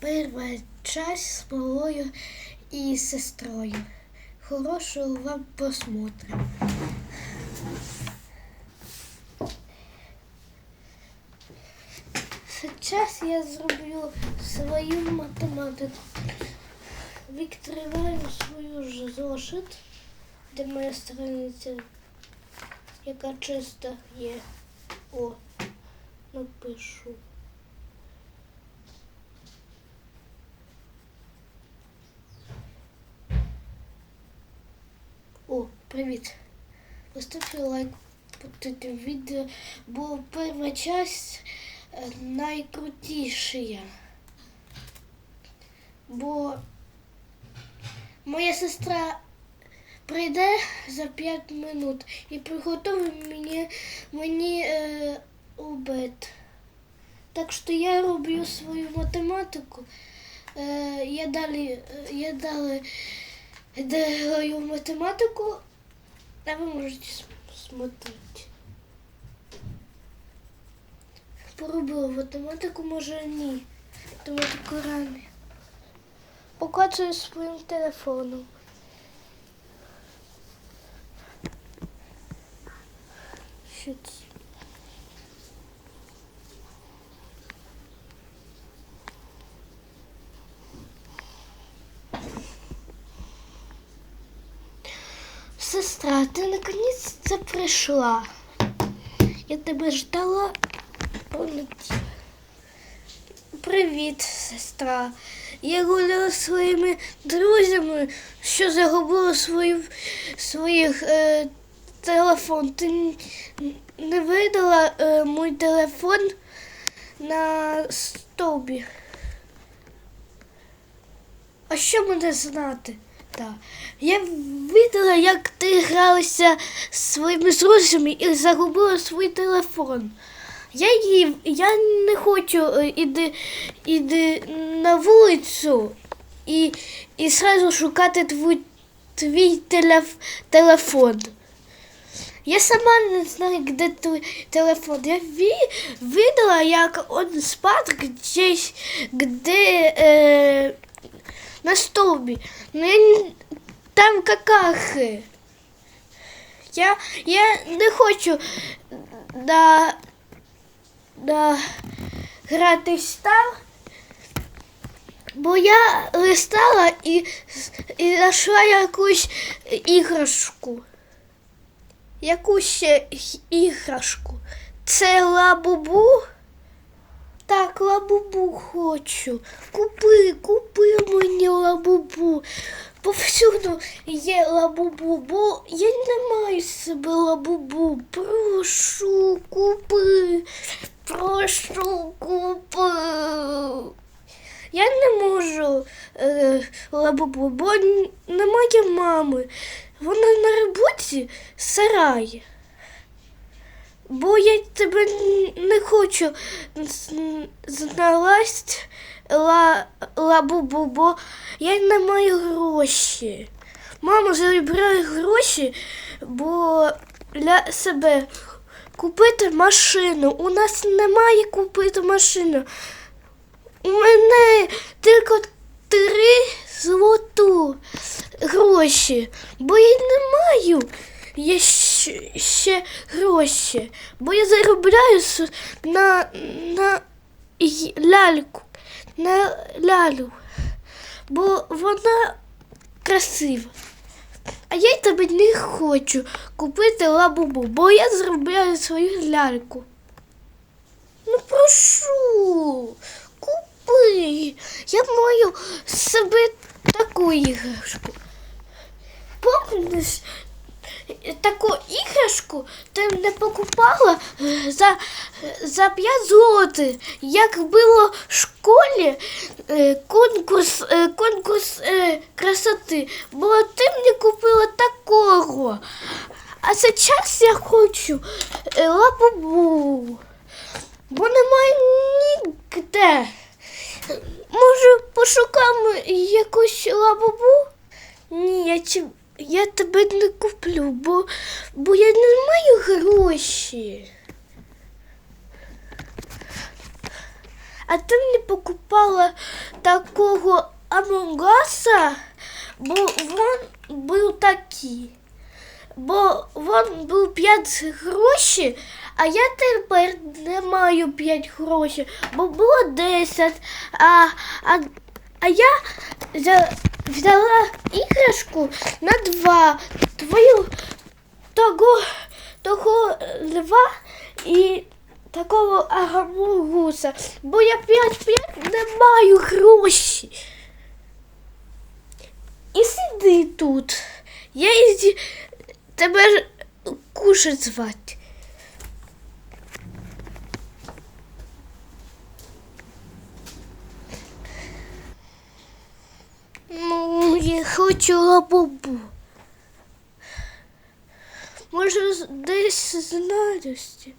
перша часть з малою і сестрою. Хорошого вам просмотру. Зараз я зроблю свою математику. Відкриваю свою ж зошит, де моя страниця, яка чиста є. О, напишу. О, привіт. Поставте лайк під відео, бо перша часть е, найкрутіша. Бо моя сестра прийде за 5 минут і приготує мені, мені е, обід. Так що я роблю свою математику. Е, я далі, е, я далі делаю математику, а ви можете смотреть. Поробила математику, може ні. Математику рано. Показую своїм телефоном. Що це? Сестра, ти наконец-то прийшла. Я тебе ждала. Полетіла. Привіт, сестра. Я гуляла зі своїми друзями, що загубила свої, своїх е, телефон. Ти не видала е, мій телефон на стовбі. А що мене знати? Так. Я видела, як ти гралася з своїми друзями і загубила свій телефон. Я її, я не хочу е, іди, іди на вулицю і, і сразу шукати твій, твій телеф, телефон. Я сама не знаю, де твій телефон. Я ви, видела, як он спад где е, на столбі. Ну, там какахи. Я, я не хочу да, да, гратись там, бо я листала і, і знайшла якусь іграшку. Якусь іграшку. Це лабубу? Так, лабубу хочу. Купи, купи мені лабубу. Повсюду є лабубу, бо я не маю себе лабубу. Прошу, купи. Прошу, купи. Я не можу е, лабубу, бо немає мами. Вона на роботі в сараї. Бо я тебе не хочу з- ла, лабубу, бо я не маю гроші. Мама забирає гроші, бо для себе купити машину. У нас немає купити машину. У мене тільки три злоту гроші, бо я не маю я ще, ще гроші, бо я заробляю на, на ляльку, на лялю, бо вона красива. А я тебе не хочу купити лабубу, бо я заробляю свою ляльку. Ну прошу, купи. Я маю себе таку іграшку. Помниш, таку іграшку ти не покупала е, за, за 5 злотих. Як було в школі е, конкурс, е, конкурс красоти, бо ти мені купила такого. А зараз я хочу лабубу, бо немає ніде. Може, пошукаємо якусь лабубу? Ні, я, чи- я тебе не куплю, бо, бо я не маю гроші. а ти не покупала такого амонгаса, бо він був такий. Бо він був 5 грошей, а я тепер не маю 5 грошей, бо було 10. А, а, а я взяла іграшку на 2. Твою того, того льва і такого агамугуса. Бо я 5-5 не маю грошей. І сиди тут. Я із тебе кушать звати. Ну, я хочу лабубу. Може, десь знайдешся.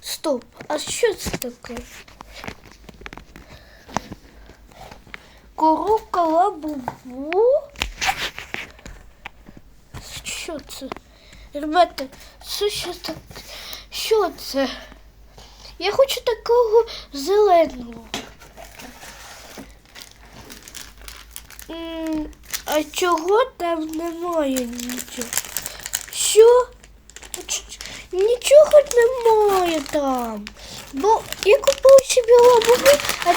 Стоп, а що це таке? Коробка лабубу? Що це? Ребята, це що так? Що це? Я хочу такого зеленого. А чого там немає нічого? Що? Нічого немає там. Бо я купила собі лобові, а,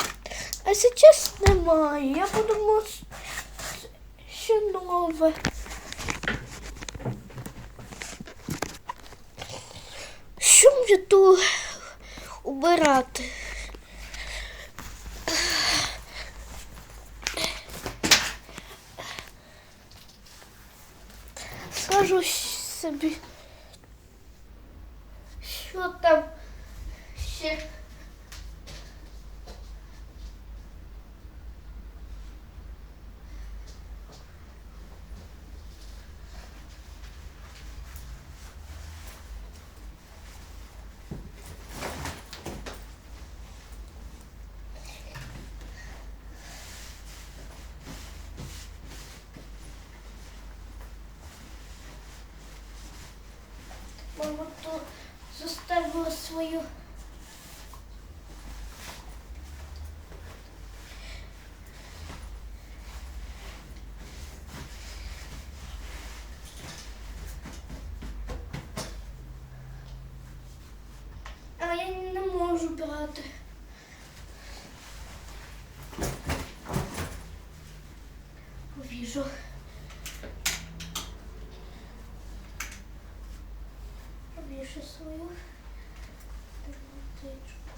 а зараз немає. Я подумала, що нове. Що мені тут убирати? Скажу собі. Що там ще? Мама то заставила свою. Я не можу брати. Вижу. Повішу свою дерматичку.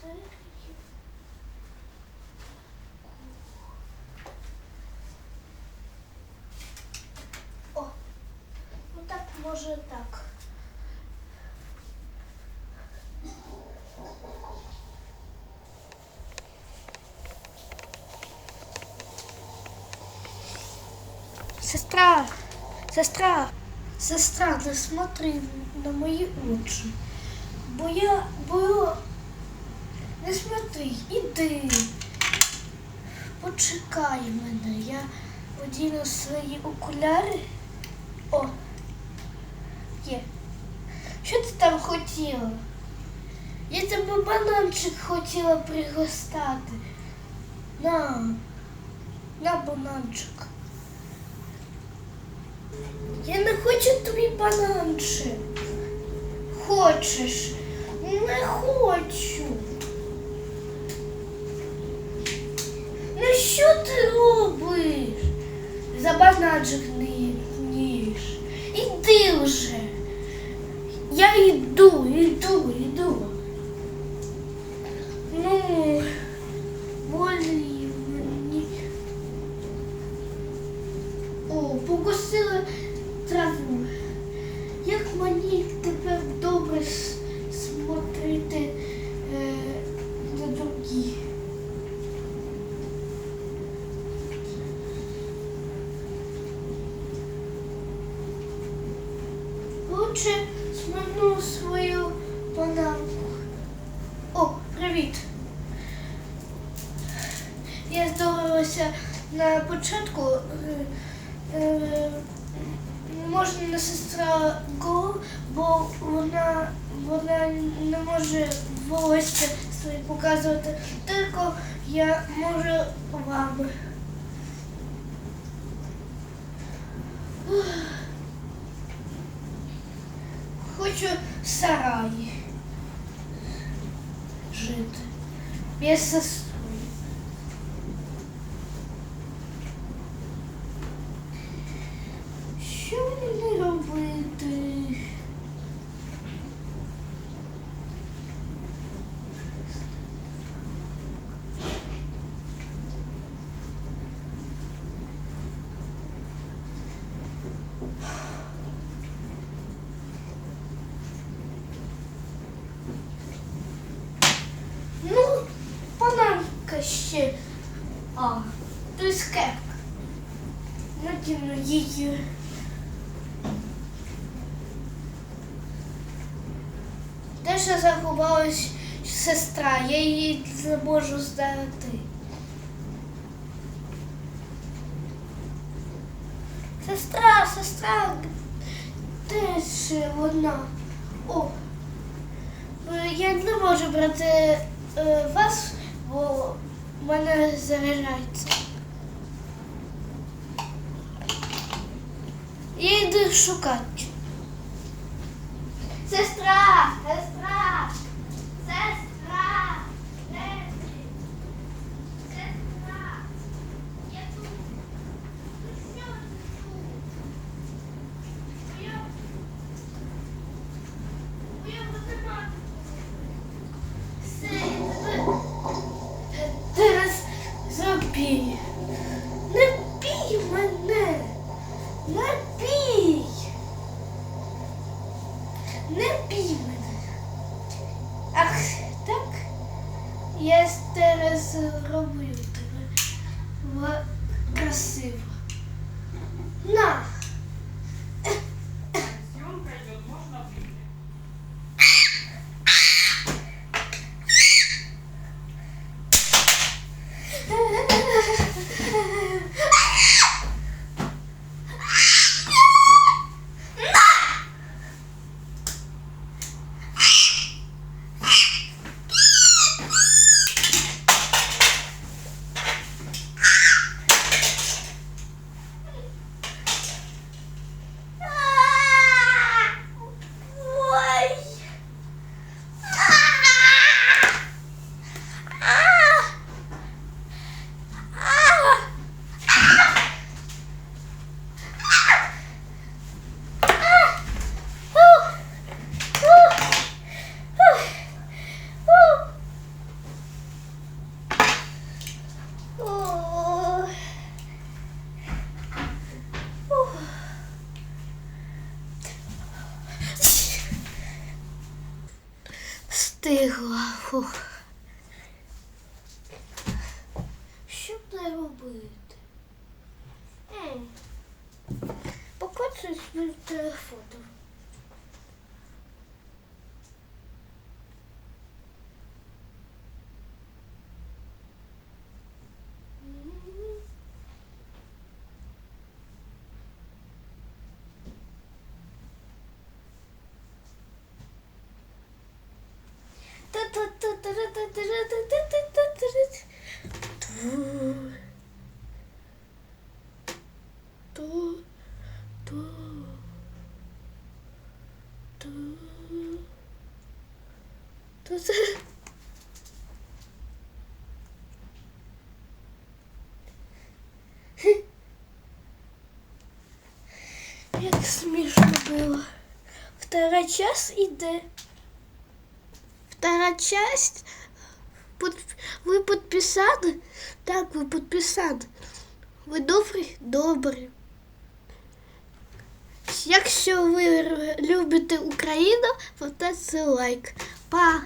Серію. О, ну так може так. Сестра, сестра, сестра, не смотри на мої очі. Бо я, бо не смотри, іди. Почекай мене, я одіну свої окуляри. О, є. Що ти там хотіла? Я тебе бананчик хотіла пригостати. На, на бананчик. Я не хочу тобі бананчик. Хочеш? Не хочу. Ну що ти робиш? За бананчик не ніж. Іди вже. Я йду, йду, йду. Ну, болі мені. О, покусила траву. Як мені тепер добре смотрити е, на другі. Лучше сману свою бананку. О, привіт. Я здавалася на початку. е, е, можна на сестра Го, бо вона, вона не може волосся своє показувати. Тільки я можу вам. Хочу в сараї жити. Без сестри. Що мені робити? Ну, панамка ще. А, то есть кепка. Надіну її. Те, що заховалась сестра, я її не можу здати. Сестра, сестра, де ж вона? О, я не можу брати е, вас, бо в мене заряджається. Я йду шукати. Сестра! Сестра! Сестра! Де? Сестра! Я тут. Ну що ти тут? Моя... Моя математика. Все, зараз забій. 最后我 Это смешно было. Второй час иде. Втора часть. Под... Ви подписаны? Так, ви подписаны. Ви добрый, Добрі. Якщо ви любите Україну, поставте лайк. Па!